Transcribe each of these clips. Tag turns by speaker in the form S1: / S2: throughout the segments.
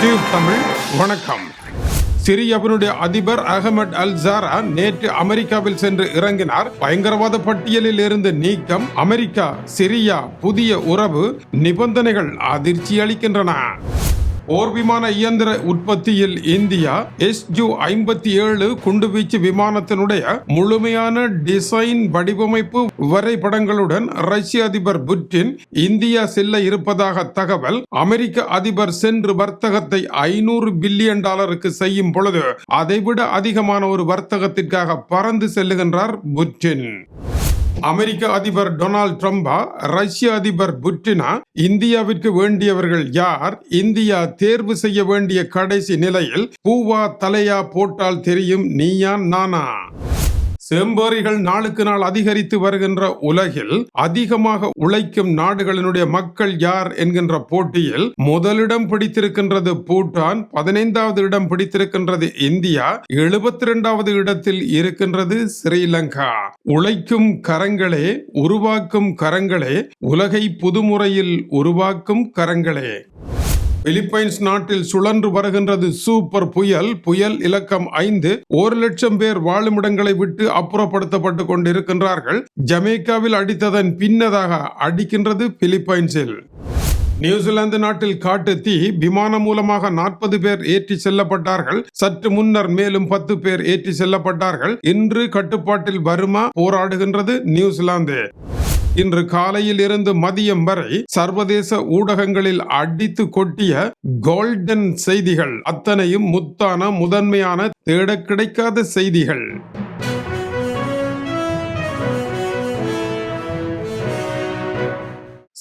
S1: Tube Tamil வணக்கம். சிரியாவினுடைய அதிபர் Ahmad அல் ஜாரா நேற்று அமெரிக்காவில் சென்று இறங்கினார். பயங்கரவாத பட்டியலில் இருந்து நீக்கம் அமெரிக்கா சிரியா புதிய உறவு நிபந்தனைகள் அதிர்ச்சி அளிக்கின்றன. போர் விமான இயந்திர உற்பத்தியில் இந்தியா எஸ் ஜூ ஐம்பத்தி ஏழு குண்டுவீச்சு விமானத்தினுடைய முழுமையான டிசைன் வடிவமைப்பு வரைபடங்களுடன் ரஷ்ய அதிபர் புட்டின் இந்தியா செல்ல இருப்பதாக தகவல் அமெரிக்க அதிபர் சென்று வர்த்தகத்தை ஐநூறு பில்லியன் டாலருக்கு செய்யும் பொழுது அதைவிட அதிகமான ஒரு வர்த்தகத்திற்காக பறந்து செல்லுகின்றார் புட்டின். அமெரிக்க அதிபர் டொனால்ட் ட்ரம்பா ரஷ்ய அதிபர் புட்டினா இந்தியாவிற்கு வேண்டியவர்கள் யார் இந்தியா தேர்வு செய்ய வேண்டிய கடைசி நிலையில் பூவா தலையா போட்டால் தெரியும் நீயா நானா? செம்பேறிகள் நாளுக்கு நாள் அதிகரித்து வருகின்ற உலகில் அதிகமாக உழைக்கும் நாடுகளினுடைய மக்கள் யார் என்கின்ற போட்டியில் முதலிடம் பிடித்திருக்கின்றது பூட்டான் பதினைந்தாவது இடம் பிடித்திருக்கின்றது இந்தியா எழுபத்தி இரண்டாவது இடத்தில் இருக்கின்றது ஸ்ரீலங்கா. உழைக்கும் கரங்களே உருவாக்கும் கரங்களே உலகை புதுமுறையில் உருவாக்கும் கரங்களே. பிலிப்பைன்ஸ் நாட்டில் சுழன்று வருகின்றது. சூப்பர் புயல் புயல் இலக்கம் ஐந்து. ஒரு லட்சம் பேர் வாழுமிடங்களை விட்டு அப்புறப்படுத்தப்பட்டு கொண்டிருக்கின்றார்கள். ஜமேக்காவில் அடித்ததன் பின்னதாக அடிக்கின்றது பிலிப்பைன்ஸில். நியூசிலாந்து நாட்டில் காட்டு தீ விமானம் மூலமாக நாற்பது பேர் ஏற்றி செல்லப்பட்டார்கள். சற்று முன்னர் மேலும் பத்து பேர் ஏற்றி செல்லப்பட்டார்கள். இன்று கட்டுப்பாட்டில் வருமா போராடுகின்றது நியூசிலாந்து. இன்று காலையில் இருந்து மதியம் வரை சர்வதேச ஊடகங்களில் அடித்து கொட்டிய கோல்டன் செய்திகள் அத்தனையும் முத்தான முதன்மையான தேட கிடைக்காத செய்திகள்.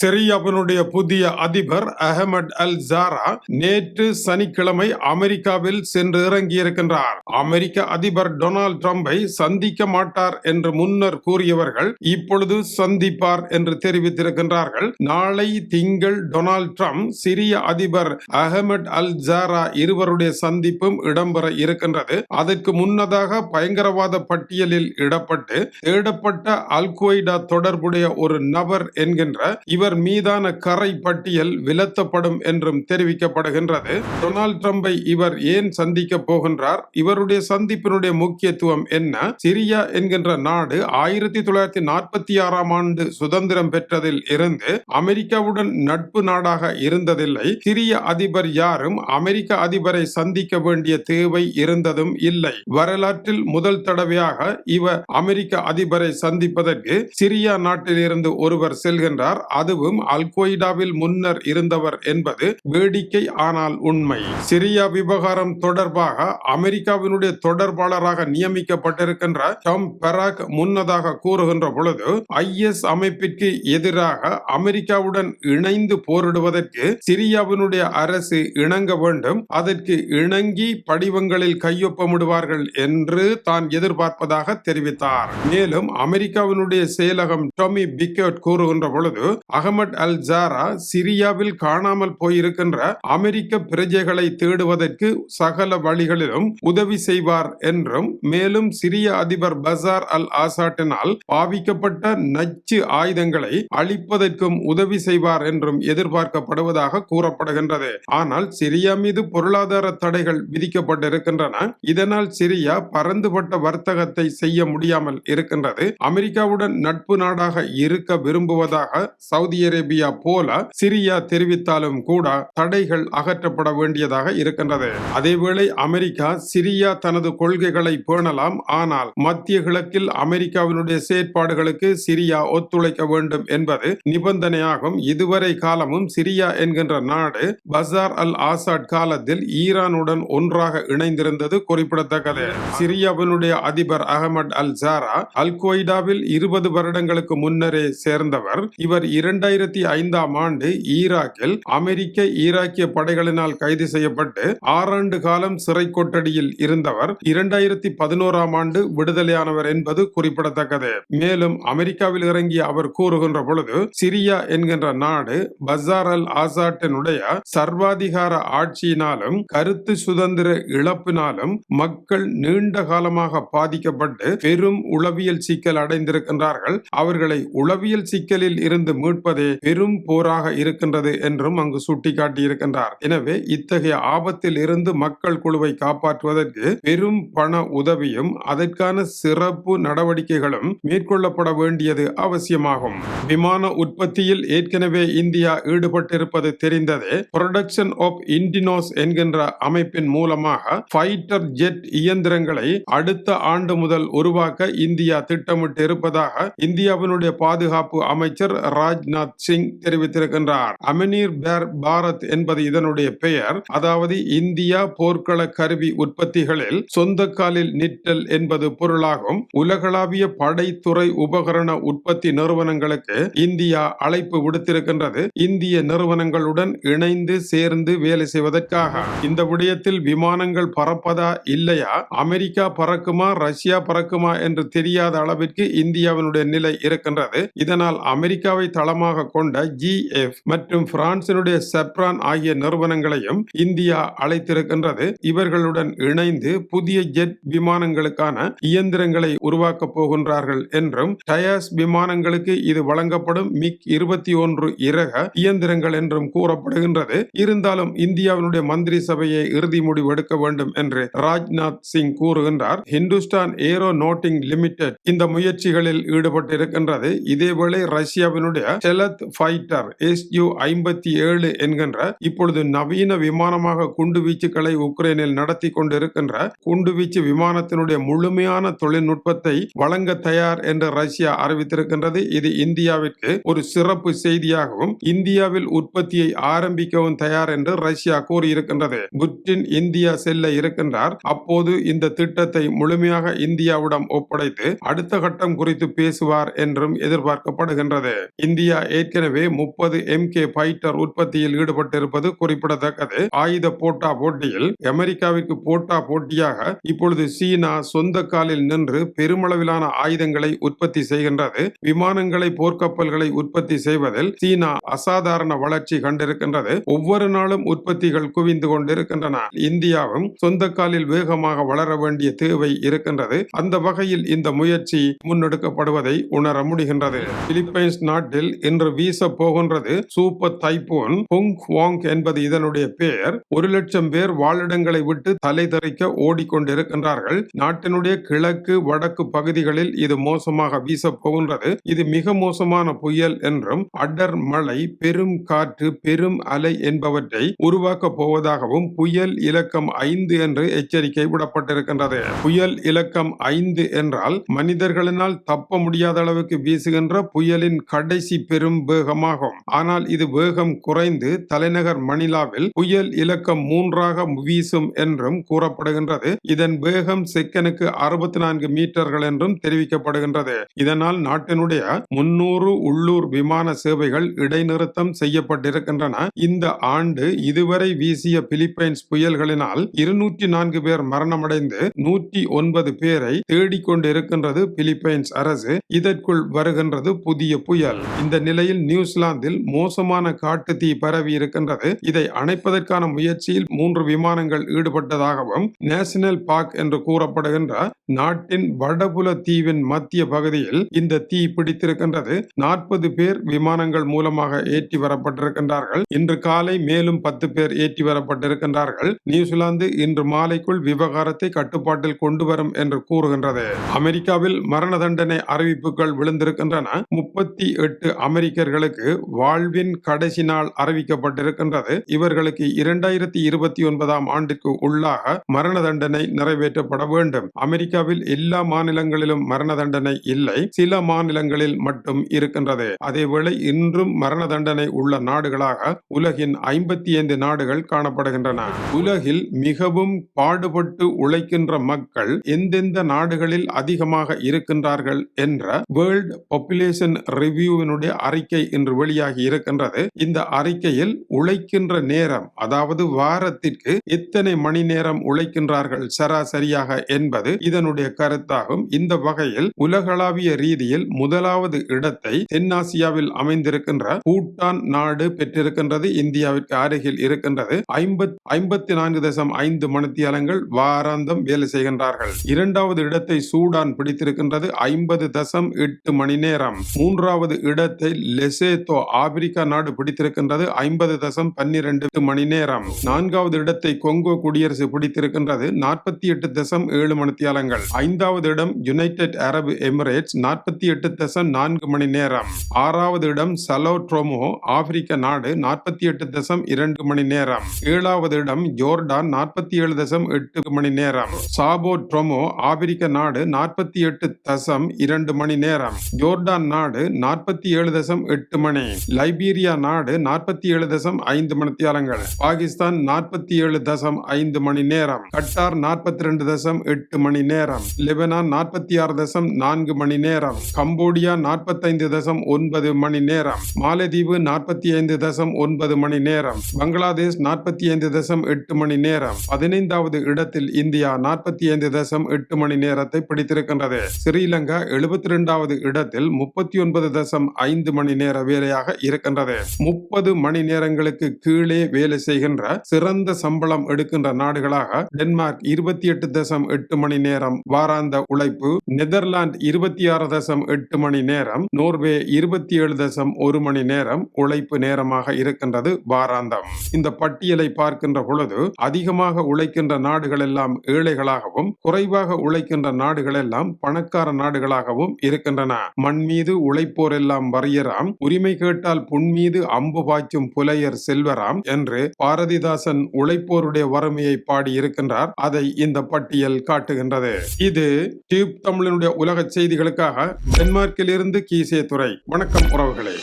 S1: சிரியாவினுடைய புதிய அதிபர் அகமட் அல் ஜாரா நேற்று சனிக்கிழமை அமெரிக்காவில் சென்று இறங்கியிருக்கின்றார். அமெரிக்க அதிபர் டொனால்டு டிரம்பை சந்திக்க மாட்டார் என்று முன்னர் கூறியவர்கள் இப்பொழுது சந்திப்பார் என்று தெரிவித்திருக்கின்றார்கள். நாளை திங்கள் டொனால்ட் ட்ரம்ப் சிரிய அதிபர் அகமட் அல் ஜாரா இருவருடைய சந்திப்பும் இடம்பெற இருக்கின்றது. அதற்கு முன்னதாக பயங்கரவாத பட்டியலில் இடப்பட்டு தேடப்பட்ட அல் கொய்டா தொடர்புடைய ஒரு நபர் என்கின்ற இவர் இவர் மீதான கரை பட்டியல் விலத்தப்படும் என்றும் தெரிவிக்கப்படுகின்றது. டொனால்ட் ட்ரம்பை இவர் ஏன் சந்திக்க போகின்றார்? இவருடைய சந்திப்பினுடைய முக்கியத்துவம் என்ன? சிரியா என்கின்ற நாடு ஆயிரத்தி தொள்ளாயிரத்தி நாற்பத்தி ஆறாம் ஆண்டு சுதந்திரம் பெற்றதில் இருந்து அமெரிக்காவுடன் நட்பு நாடாக இருந்ததில்லை. சிரிய அதிபர் யாரும் அமெரிக்க அதிபரை சந்திக்க வேண்டிய தேவை இருந்ததும் இல்லை. வரலாற்றில் முதல் தடவையாக இவர் அமெரிக்க அதிபரை சந்திப்பதற்கு சிரியா நாட்டிலிருந்து ஒருவர் செல்கின்றார். அது அதுவும் அல் கொய்டாவில் முன்னர் இருந்தவர் என்பது வேடிக்கை ஆனால் உண்மை. சிரியா விவகாரம் தொடர்பாக அமெரிக்காவினுடைய தொடர்பாளராக நியமிக்கப்பட்டிருக்கின்ற டாம் பெராக் முன்னதாக கூறுகின்ற பொழுது ஐஎஸ் அமைப்பிற்கு எதிராக அமெரிக்காவுடன் இணைந்து போரிடுவதற்கு சிரியாவினுடைய அரசு இணங்க வேண்டும் அதற்கு இணங்கி படிவங்களில் கையொப்பமிடுவார்கள் என்று தான் எதிர்பார்ப்பதாக தெரிவித்தார். மேலும் அமெரிக்காவினுடைய செயலகம் டொமி பிக்கட் கூறுகின்ற பொழுது அக அகமட் அல் ஜாரா சிரியாவில் காணாமல் போயிருக்கின்ற அமெரிக்க பிரஜைகளை தேடுவதற்கு சகல வழிகளிலும் உதவி செய்வார் என்றும் மேலும் சிரிய அதிபர் பசார் அல் ஆசாட்டினால் பாவிக்கப்பட்ட நச்சு ஆயுதங்களை அழிப்பதற்கும் உதவி செய்வார் என்றும் எதிர்பார்க்கப்படுவதாக கூறப்படுகின்றது. ஆனால் சிரியா மீது பொருளாதார தடைகள் விதிக்கப்பட்டிருக்கின்றன. இதனால் சிரியா பரந்துபட்ட வர்த்தகத்தை செய்ய முடியாமல் இருக்கின்றது. அமெரிக்காவுடன் நட்பு நாடாக இருக்க விரும்புவதாக சவுதி சவுதி அரேபியா போல சிரியா தெரிவித்தாலும் கூட தடைகள் அகற்றப்பட வேண்டியதாக இருக்கின்றது. அதேவேளை அமெரிக்கா சிரியா தனது கொள்கைகளை பேணலாம். ஆனால் மத்திய கிழக்கில் அமெரிக்காவினுடைய செயற்பாடுகளுக்கு சிரியா ஒத்துழைக்க வேண்டும் என்பது நிபந்தனையாகும். இதுவரை காலமும் சிரியா என்கின்ற நாடு பசார் அல் ஆசாட் காலத்தில் ஈரானுடன் ஒன்றாக இணைந்திருந்தது குறிப்பிடத்தக்கது. சிரியாவினுடைய அதிபர் அகமது அல் ஜாரா அல் கொய்டாவில் இருபது வருடங்களுக்கு முன்னரே சேர்ந்தவர். இவர் இரண்டு இரண்டாயிரத்தி ஐந்தாம் ஆண்டு ஈராக்கில் அமெரிக்க ஈராக்கிய படைகளினால் கைது செய்யப்பட்டு ஆறாண்டு காலம் சிறை கொட்டடியில் இருந்தவர் இரண்டாயிரத்தி பதினோராம் ஆண்டு விடுதலையானவர் என்பது குறிப்பிடத்தக்கது. மேலும் அமெரிக்காவில் இறங்கிய அவர் கூறுகின்ற பொழுது சிரியா என்கின்ற நாடு பசார் அல் ஆசாட்டினுடைய சர்வாதிகார ஆட்சியினாலும் கருத்து சுதந்திர இழப்பினாலும் மக்கள் நீண்ட காலமாக பாதிக்கப்பட்டு பெரும் உளவியல் சிக்கல் அடைந்திருக்கின்றார்கள். அவர்களை உளவியல் சிக்கலில் இருந்து மீட்பது என்பது பெரும் போராக இருக்கின்றது என்றும் அங்கு சுட்டிக்காட்டியிருக்கின்றார். எனவே இத்தகைய ஆபத்தில் இருந்து மக்கள் குழுவை காப்பாற்றுவதற்கு பெரும் பண உதவியும் அதற்கான சிறப்பு நடவடிக்கைகளும் மேற்கொள்ளப்பட வேண்டியது அவசியமாகும். விமான உற்பத்தியில் ஏற்கனவே இந்தியா ஈடுபட்டிருப்பது தெரிந்ததே புரொடக்ஷன் ஆப் இண்டினோஸ் என்கின்ற அமைப்பின் மூலமாக ஃபைட்டர் ஜெட் இயந்திரங்களை அடுத்த ஆண்டு முதல் உருவாக்க இந்தியா திட்டமிட்டு இருப்பதாக இந்தியாவினுடைய பாதுகாப்பு அமைச்சர் ராஜ்நாத் ராஜ்நாத் சிங் தெரிவித்திருக்கின்றார். அமினீர் பேர் பாரத் என்பது இதனுடைய பெயர். அதாவது இந்தியா போர்க்கள கருவி உற்பத்திகளில் சொந்த காலில் நிற்றல் என்பது பொருளாகும். உலகளாவிய படைத்துறை உபகரண உற்பத்தி நிறுவனங்களுக்கு இந்தியா அழைப்பு விடுத்திருக்கின்றது. இந்திய நிறுவனங்களுடன் இணைந்து சேர்ந்து வேலை செய்வதற்காக. இந்த விடயத்தில் விமானங்கள் பறப்பதா இல்லையா? அமெரிக்கா பறக்குமா? ரஷ்யா பறக்குமா? என்று தெரியாத அளவிற்கு இந்தியாவினுடைய நிலை இருக்கின்றது. இதனால் அமெரிக்காவை தளமாக மையமாக கொண்ட ஜிஎஃப் மற்றும் பிரான்சினுடைய செப்ரான் ஆகிய நிறுவனங்களையும் இந்தியா அழைத்திருக்கின்றது. இவர்களுடன் இணைந்து புதிய ஜெட் விமானங்களுக்கான இயந்திரங்களை உருவாக்கப் போகின்றார்கள் என்றும் டயர்ஸ் விமானங்களுக்கு இது வழங்கப்படும் மிக் இருபத்தி ஒன்று இறக இயந்திரங்கள் என்றும் கூறப்படுகின்றது. இருந்தாலும் இந்தியாவினுடைய மந்திரி சபையை இறுதி முடிவு எடுக்க வேண்டும் என்று ராஜ்நாத் சிங் கூறுகின்றார். ஹிந்துஸ்தான் ஏரோ நோட்டிங் லிமிடெட் இந்த முயற்சிகளில் ஈடுபட்டிருக்கின்றது. இதேவேளை ரஷ்யாவினுடைய ஸ்டெலத் ஃபைட்டர் எஸ்யூ ஐம்பத்தி ஏழு என்கின்ற இப்பொழுது நவீன விமானமாக குண்டு வீச்சுக்களை உக்ரைனில் நடத்தி கொண்டிருக்கின்ற குண்டுவீச்சு விமானத்தினுடைய முழுமையான தொழில்நுட்பத்தை வழங்க தயார் என்று ரஷ்யா அறிவித்திருக்கின்றது. இது இந்தியாவிற்கு ஒரு சிறப்பு செய்தியாகவும் இந்தியாவில் உற்பத்தியை ஆரம்பிக்கவும் தயார் என்று ரஷ்யா கூறியிருக்கின்றது. புட்டின் இந்தியா செல்ல இருக்கின்றார். அப்போது இந்த திட்டத்தை முழுமையாக இந்தியாவிடம் ஒப்படைத்து அடுத்த கட்டம் குறித்து பேசுவார் என்றும் எதிர்பார்க்கப்படுகின்றது. இந்தியா ஏற்கனவே முப்பது எம் கே ஃபைட்டர் உற்பத்தியில் ஈடுபட்டிருப்பது குறிப்பிடத்தக்கது. ஆயுத போட்டா போட்டியில் அமெரிக்காவிற்கு போட்டா போட்டியாக இப்பொழுது சீனா சொந்த காலில் நின்று பெருமளவிலான ஆயுதங்களை உற்பத்தி செய்கின்றது. விமானங்களை போர்க்கப்பல்களை உற்பத்தி செய்வதில் சீனா அசாதாரண வளர்ச்சி கண்டிருக்கின்றது. ஒவ்வொரு நாளும் உற்பத்திகள் குவிந்து கொண்டிருக்கின்றன. இந்தியாவும் சொந்த காலில் வேகமாக வளர வேண்டிய தேவை இருக்கின்றது. அந்த வகையில் இந்த முயற்சி முன்னெடுக்கப்படுவதை உணர முடிகின்றது. பிலிப்பைன்ஸ் நாட்டில் இன்று வீச போகின்றது. சூப்பர் தைப்பூன் புங் வாங் என்பது இதனுடைய பெயர். ஒரு லட்சம் பேர் வாழிடங்களை விட்டு தலை தெறிக்க ஓடிக்கொண்டிருக்கின்றார்கள். நாட்டினுடைய கிழக்கு வடக்கு பகுதிகளில் இது மோசமாக வீச போகின்றது. இது மிக மோசமான புயல் என்றும் அடர் மழை பெரும் காற்று பெரும் அலை என்பவற்றை உருவாக்க போவதாகவும் புயல் இலக்கம் ஐந்து என்று எச்சரிக்கை விடப்பட்டிருக்கின்றது. புயல் இலக்கம் ஐந்து என்றால் மனிதர்களினால் தப்ப முடியாத அளவுக்கு வீசுகின்ற புயலின் கடைசி பெரும் பெரும் வேகமாகும். ஆனால் இது வேகம் குறைந்து தலைநகர் மணிலாவில் புயல் இலக்கம் மூன்றாக வீசும் என்றும் கூறப்படுகின்றது. இதன் வேகம் செகனுக்கு அறுபத்தி நான்கு மீட்டர்கள் என்றும் தெரிவிக்கப்படுகின்றது. இதனால் நாட்டினுடைய முன்னூறு உள்ளூர் விமான சேவைகள் இடைநிறுத்தம் செய்யப்பட்டிருக்கின்றன. இந்த ஆண்டு இதுவரை வீசிய பிலிப்பைன்ஸ் புயல்களினால் இருநூற்றி நான்கு பேர் மரணமடைந்து நூற்றி ஒன்பது பேரை தேடிக்கொண்டிருக்கின்றது பிலிப்பைன்ஸ் அரசு. இதற்குள் வருகின்றது புதிய புயல். இந்த நிலை நிலையில் நியூசிலாந்தில் மோசமான காட்டு தீ பரவி இருக்கின்றது. இதை அணைப்பதற்கான முயற்சியில் மூன்று விமானங்கள் ஈடுபட்டதாகவும் நேஷனல் பார்க் என்று கூறப்படுகின்ற நாட்டின் வடபுல தீவின் மத்திய பகுதியில் இந்த தீ பிடித்திருக்கின்றது. நாற்பது பேர் விமானங்கள் மூலமாக ஏற்றி வரப்பட்டிருக்கின்றார்கள். இன்று காலை மேலும் பத்து பேர் ஏற்றி வரப்பட்டிருக்கின்றார்கள். நியூசிலாந்து இன்று மாலைக்குள் விவகாரத்தை கட்டுப்பாட்டில் கொண்டு வரும் என்று கூறுகின்றது. அமெரிக்காவில் மரண தண்டனை அறிவிப்புகள் விழுந்திருக்கின்றன. முப்பத்தி எட்டு அமெரிக்க அமெரிக்கர்களுக்கு வாழ்வின் கடைசி நாள் அறிவிக்கப்பட்டிருக்கின்றது. இவர்களுக்கு இரண்டாயிரத்தி இருபத்தி ஒன்பதாம் ஆண்டிற்கு உள்ளாக மரண தண்டனை நிறைவேற்றப்பட வேண்டும். அமெரிக்காவில் எல்லா மாநிலங்களிலும் மரண தண்டனை இல்லை. சில மாநிலங்களில் மட்டும் இருக்கின்றது. அதேவேளை இன்றும் மரண தண்டனை உள்ள நாடுகளாக உலகின் ஐம்பத்தி ஐந்து நாடுகள் காணப்படுகின்றன. உலகில் மிகவும் பாடுபட்டு உழைக்கின்ற மக்கள் எந்தெந்த நாடுகளில் அதிகமாக இருக்கின்றார்கள் என்ற வேர்ல்ட் பாப்புலேஷன் ரிவ்யூவினுடைய அறிக்கை இன்று வெளியாகி இருக்கின்றது. இந்த அறிக்கையில் உழைக்கின்ற நேரம் அதாவது வாரத்திற்கு எத்தனை மணி நேரம் உழைக்கின்றார்கள் சராசரியாக என்பது இதனுடைய கருத்தாகும். இந்த வகையில் உலகளாவிய ரீதியில் முதலாவது இடத்தை தென்னாசியாவில் அமைந்திருக்கின்ற பூட்டான் நாடு பெற்றிருக்கின்றது இந்தியாவிற்கு அருகில் இருக்கின்றது. ஐம்பத் ஐம்பத்தி நான்கு தசம் ஐந்து மணித்தியாலங்கள் வாராந்தம் வேலை செய்கின்றார்கள். இரண்டாவது இடத்தை சூடான் பிடித்திருக்கின்றது ஐம்பது தசம் எட்டு மணி நேரம். மூன்றாவது இடத்தை லெசேத்தோ ஆப்பிரிக்கா நாடு பிடித்திருக்கின்றது. ஐம்பது தசம் பன்னிரண்டு மணி நேரம். நான்காவது இடத்தை கொங்கோ குடியரசு பிடித்திருக்கின்றது. நாற்பத்தி எட்டு தசம் ஏழு மணித்தியாலங்கள். ஐந்தாவது இடம் யுனைடெட் அரபு எமிரேட்ஸ். நாற்பத்தி எட்டு தசம் நான்கு மணி நேரம். ஆறாவது இடம் சலோ ட்ரோமோ ஆப்பிரிக்க நாடு. நாற்பத்தி எட்டு தசம் இரண்டு மணி நேரம். ஏழாவது இடம் ஜோர்டான். நாற்பத்தி ஏழு தசம் எட்டு மணி நேரம். சாபோ ட்ரோமோ ஆப்பிரிக்க நாடு. நாற்பத்தி எட்டு தசம் இரண்டு மணி நேரம். ஜோர்டான் நாடு. நாற்பத்தி ஏழு தசம் எட்டு மணி. லைபீரியா நாடு நாற்பத்தி ஏழு தசம் ஐந்து மணித்தியாலங்கள். பாகிஸ்தான் நாற்பத்தி ஏழு தசம் ஐந்து மணி நேரம். கட்டார் நாற்பத்தி ரெண்டு தசம் எட்டு மணி நேரம். லெபனான் நாற்பத்தி ஆறு தசம் நான்கு மணி நேரம். கம்போடியா நாற்பத்தைந்து தசம் ஒன்பது மணி நேரம். மாலத்தீவு நாற்பத்தி ஐந்து தசம் ஒன்பது மணி நேரம். பங்களாதேஷ் நாற்பத்தி ஐந்து தசம் எட்டு மணி நேரம். பதினைந்தாவது இடத்தில் இந்தியா நாற்பத்தி ஐந்து தசம் எட்டு மணி நேரத்தை பிடித்திருக்கின்றது. ஸ்ரீலங்கா எழுபத்தி இரண்டாவது இடத்தில் முப்பத்தி ஒன்பது தசம் ஐந்து மணி நேர வேலையாக இருக்கின்றது. முப்பது மணி நேரங்களுக்கு கீழே வேலை செய்கின்ற சிறந்த சம்பளம் எடுக்கின்ற நாடுகளாக டென்மார்க் இருபத்தி எட்டு தசம் எட்டு மணி நேரம் வாராந்த உழைப்பு நெதர்லாந்து இருபத்தி ஆறு தசம் எட்டு மணி நேரம் நோர்வே இருபத்தி ஏழு தசம் ஒரு மணி நேரம் உழைப்பு நேரமாக இருக்கின்றது வாராந்தம். இந்த பட்டியலை பார்க்கின்ற பொழுது அதிகமாக உழைக்கின்ற நாடுகள் எல்லாம் ஏழைகளாகவும் குறைவாக உழைக்கின்ற நாடுகள் எல்லாம் பணக்கார நாடுகளாகவும் இருக்கின்றன. மண் மீது உழைப்போர் எல்லாம் வறியராம் உரிமை கேட்டால் புன் மீது அம்பு பாய்ச்சும் புலையர் செல்வராம் என்று பாரதிதாசன் உழைப்போருடைய வறுமையை பாடி இருக்கின்றார் அதை இந்த பட்டியல் காட்டுகின்றது. இது டியூப் தமிழனுடைய உலக செய்திகளுக்காக டென்மார்க்கில் இருந்து கீசே துறை வணக்கம் உறவுகளே.